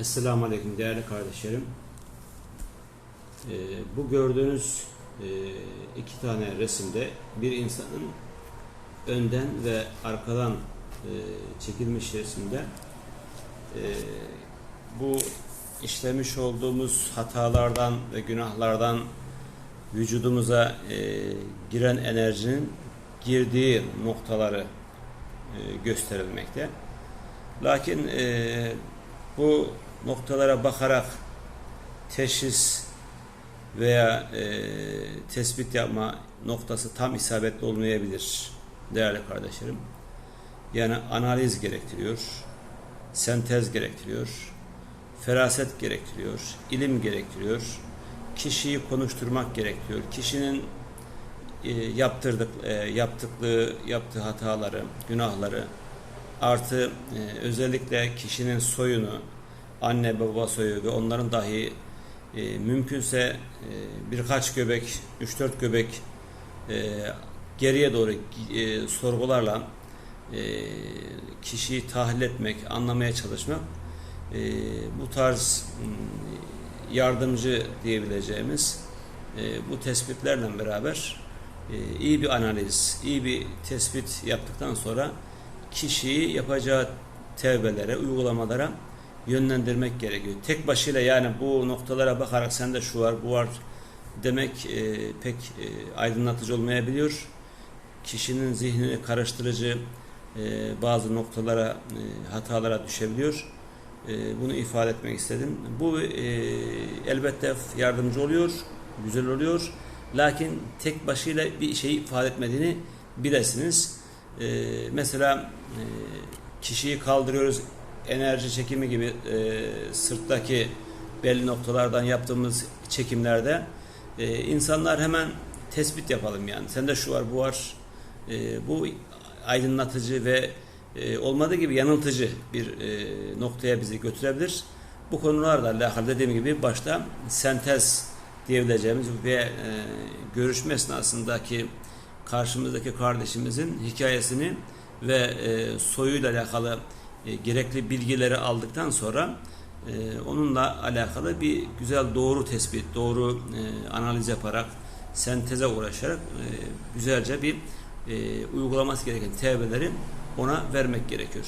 Esselamu Aleyküm değerli kardeşlerim. Ee, bu gördüğünüz e, iki tane resimde bir insanın önden ve arkadan e, çekilmiş resimde e, bu işlemiş olduğumuz hatalardan ve günahlardan vücudumuza e, giren enerjinin girdiği noktaları gösterilmekte. Lakin bu noktalara bakarak teşhis veya e, tespit yapma noktası tam isabetli olmayabilir değerli kardeşlerim. Yani analiz gerektiriyor, sentez gerektiriyor, feraset gerektiriyor, ilim gerektiriyor, kişiyi konuşturmak gerektiriyor. Kişinin e, yaptırdık, e, yaptıklığı, yaptığı hataları, günahları, artı e, özellikle kişinin soyunu, anne baba soyu ve onların dahi e, mümkünse e, birkaç göbek, 3-4 göbek e, geriye doğru e, sorgularla e, kişiyi tahlil etmek, anlamaya çalışmak e, bu tarz yardımcı diyebileceğimiz e, bu tespitlerle beraber e, iyi bir analiz, iyi bir tespit yaptıktan sonra kişiyi yapacağı tevbelere, uygulamalara yönlendirmek gerekiyor. Tek başıyla yani bu noktalara bakarak sende şu var, bu var demek e, pek e, aydınlatıcı olmayabiliyor. Kişinin zihnini karıştırıcı e, bazı noktalara, e, hatalara düşebiliyor. E, bunu ifade etmek istedim. Bu e, elbette yardımcı oluyor, güzel oluyor. Lakin tek başıyla bir şeyi ifade etmediğini bilesiniz. E, mesela e, kişiyi kaldırıyoruz, enerji çekimi gibi e, sırttaki belli noktalardan yaptığımız çekimlerde e, insanlar hemen tespit yapalım yani. Sende şu var, bu var. E, bu aydınlatıcı ve e, olmadığı gibi yanıltıcı bir e, noktaya bizi götürebilir. Bu konularla alakalı dediğim gibi başta sentez diyebileceğimiz ve e, görüşme esnasındaki karşımızdaki kardeşimizin hikayesini ve e, soyuyla alakalı e, gerekli bilgileri aldıktan sonra e, onunla alakalı bir güzel doğru tespit, doğru e, analiz yaparak, senteze uğraşarak e, güzelce bir e, uygulaması gereken tevbeleri ona vermek gerekiyor.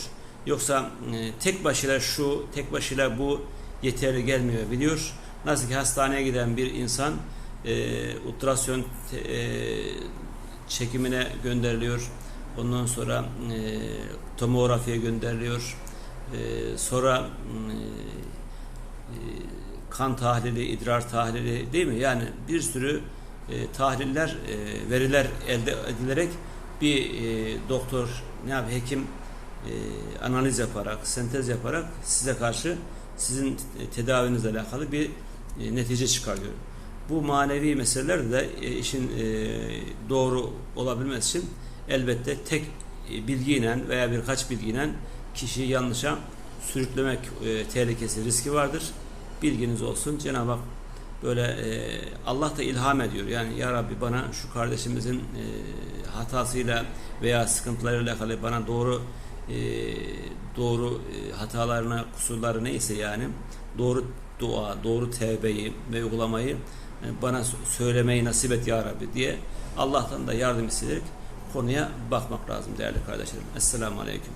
Yoksa e, tek başıyla şu, tek başıyla bu yeterli gelmiyor biliyor. Nasıl ki hastaneye giden bir insan e, ultrasyon e, çekimine gönderiliyor. Ondan sonra e, tomografiye gönderiliyor. E, sonra e, e, kan tahlili, idrar tahlili değil mi? Yani bir sürü e, tahliller, e, veriler elde edilerek bir e, doktor, ne yap, hekim e, analiz yaparak, sentez yaparak size karşı sizin tedavinizle alakalı bir e, netice çıkarıyor. Bu manevi meselelerde de e, işin e, doğru olabilmesi için elbette tek e, bilgiyle veya birkaç bilgiyle kişiyi yanlışa sürüklemek e, tehlikesi, riski vardır. Bilginiz olsun. Cenab-ı Hak böyle e, Allah da ilham ediyor. Yani ya Rabbi bana şu kardeşimizin hatasıyla veya sıkıntılarıyla alakalı bana doğru doğru hatalarına, kusurları neyse yani doğru dua, doğru tevbeyi ve uygulamayı bana söylemeyi nasip et ya Rabbi diye Allah'tan da yardım isteyerek konuya bakmak lazım değerli kardeşlerim. Esselamu Aleyküm.